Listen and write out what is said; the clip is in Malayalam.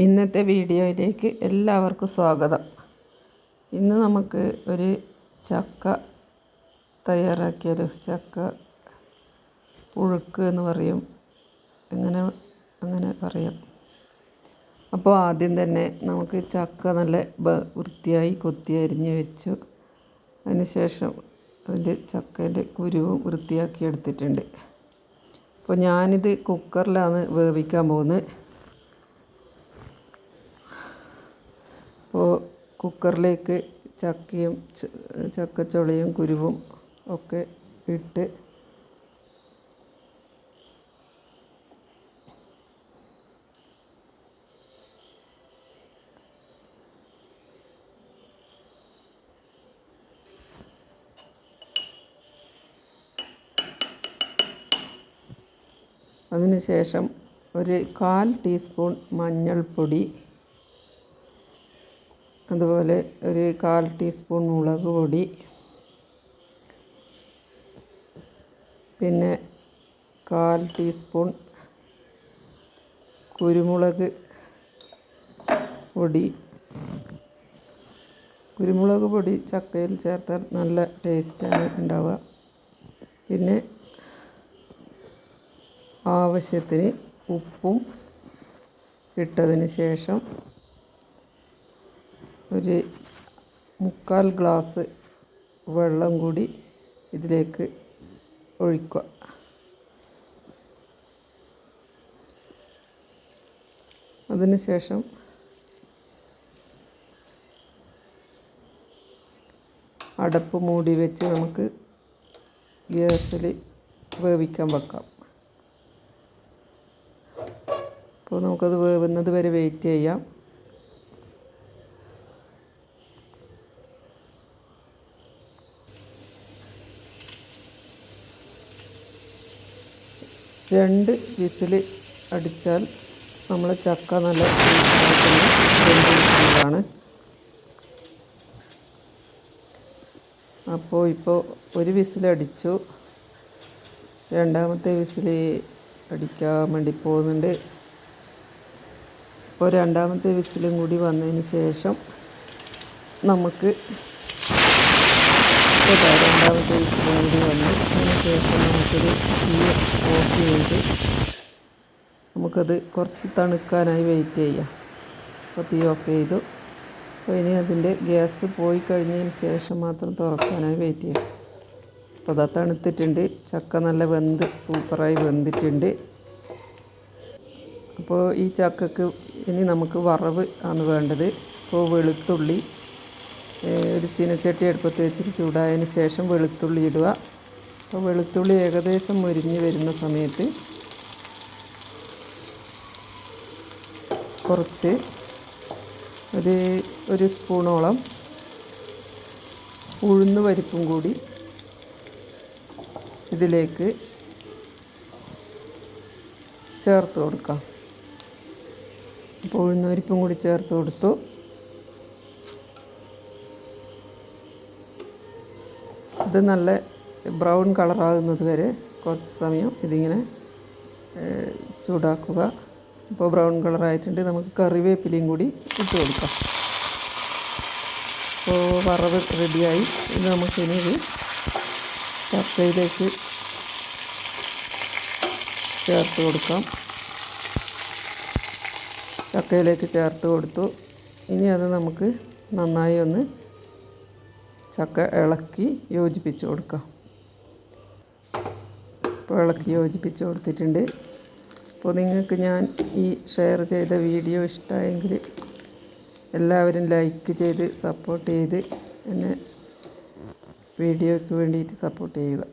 ഇന്നത്തെ വീഡിയോയിലേക്ക് എല്ലാവർക്കും സ്വാഗതം. ഇന്ന് നമുക്ക് ഒരു ചക്ക തയ്യാറാക്കിയാലോ ചക്ക പുഴുക്ക് എന്ന് പറയും. അങ്ങനെ അങ്ങനെ പറയാം. അപ്പോൾ ആദ്യം തന്നെ നമുക്ക് ചക്ക നല്ല വൃത്തിയായി കൊത്തി അരിഞ്ഞ് വെച്ചു. അതിനുശേഷം അതിന്റെ ചക്കേന്റെ കുരുവും വൃത്തിയാക്കി എടുത്തിട്ടുണ്ട്. അപ്പോൾ ഞാനിത് കുക്കറിലാണ് വേവിക്കാൻ പോകുന്നത്. അപ്പോൾ കുക്കറിലേക്ക് ചക്കയും ചക്കച്ചുളയും കുരുവും ഒക്കെ ഇട്ട് അതിനുശേഷം ഒരു കാൽ ടീസ്പൂൺ മഞ്ഞൾപ്പൊടി അതുപോലെ ഒരു കാൽ ടീസ്പൂൺ മുളക് പൊടി. പിന്നെ കാൽ ടീസ്പൂൺ കുരുമുളക് പൊടി. കുരുമുളക് പൊടി ചക്കയിൽ ചേർത്താൽ നല്ല ടേസ്റ്റാണ് ഉണ്ടാവുക. പിന്നെ ആവശ്യത്തിന് ഉപ്പും ഇട്ടതിന് ശേഷം ഒരു മുക്കാൽ ഗ്ലാസ് വെള്ളം കൂടി ഇതിലേക്ക് ഒഴിക്കുക. അതിന് ശേഷം അടപ്പ് മൂടി വെച്ച് നമുക്ക് ഗ്യാസിൽ വേവിക്കാൻ വെക്കാം. അപ്പോൾ നമുക്കത് വേവുന്നത് വരെ വെയിറ്റ് ചെയ്യാം. രണ്ട് വിസിൽ അടിച്ചാൽ നമ്മൾ ചക്ക നല്ല വെന്തിരിക്കുന്നതാണ്. അപ്പോൾ ഇപ്പോൾ ഒരു വിസിലടിച്ചു രണ്ടാമത്തെ വിസിൽ അടിക്കാൻ വേണ്ടി പോകുന്നുണ്ട്. ഇപ്പോൾ രണ്ടാമത്തെ വിസിലും കൂടി വന്നതിന് ശേഷം നമുക്ക് രണ്ടാമത്തെ വിസിലും കൂടി വന്നു. ശേഷം നമുക്കത് തീ ഓഫ് ചെയ്ത് നമുക്കത് കുറച്ച് തണുക്കാനായി വെയിറ്റ് ചെയ്യാം. അപ്പോൾ തീ ഓഫ് ചെയ്തു. അപ്പോൾ ഇനി അതിന്റെ ഗ്യാസ് പോയി കഴിഞ്ഞതിന് ശേഷം മാത്രം തുറക്കാനായി വെയിറ്റ് ചെയ്യാം. അപ്പോൾ അതാ തണുത്തിട്ടുണ്ട്. ചക്ക നല്ല വെന്ത് സൂപ്പറായി വെന്തിട്ടുണ്ട്. അപ്പോൾ ഈ ചക്കക്ക് ഇനി നമുക്ക് വറവ് ആണ് വേണ്ടത്. അപ്പോൾ വെളുത്തുള്ളി ഒരു ചീനച്ചട്ടി അടുപ്പത്ത് വെച്ചിട്ട് ചൂടായതിന് ശേഷം വെളുത്തുള്ളി ഇടുക. അപ്പോൾ വെളുത്തുള്ളി ഏകദേശം മുരിഞ്ഞ് വരുന്ന സമയത്ത് കുറച്ച് ഒരു ഒരു സ്പൂണോളം ഉഴുന്ന് പരിപ്പും കൂടി ഇതിലേക്ക് ചേർത്ത് കൊടുക്കാം. അപ്പോൾ ഉഴുന്ന് പരിപ്പും കൂടി ചേർത്ത് കൊടുത്തു. ഇത് നല്ല ബ്രൗൺ കളറാകുന്നത് വരെ കുറച്ച് സമയം ഇതിങ്ങനെ ചൂടാക്കുക. ഇപ്പോൾ ബ്രൗൺ കളറായിട്ടുണ്ട്. നമുക്ക് കറിവേപ്പിലയും കൂടി ഇട്ട് കൊടുക്കാം. അപ്പോൾ വറവ് റെഡിയായി. ഇത് നമുക്കിനി ഇത് ചർച്ചയിലേക്ക് ചേർത്ത് കൊടുക്കാം. ചക്കയിലേക്ക് ചേർത്ത് കൊടുത്തു. ഇനി അത് നമുക്ക് നന്നായി ഒന്ന് ചക്ക ഇളക്കി യോജിപ്പിച്ച് കൊടുക്കാം. ഇപ്പോൾ ഇളക്കി യോജിപ്പിച്ച് കൊടുത്തിട്ടുണ്ട്. അപ്പോൾ നിങ്ങൾക്ക് ഞാൻ ഈ ഷെയർ ചെയ്ത വീഡിയോ ഇഷ്ടമായെങ്കിൽ എല്ലാവരും ലൈക്ക് ചെയ്ത് സപ്പോർട്ട് ചെയ്ത് എന്നെ വീഡിയോയ്ക്ക് വേണ്ടിയിട്ട് സപ്പോർട്ട് ചെയ്യുക.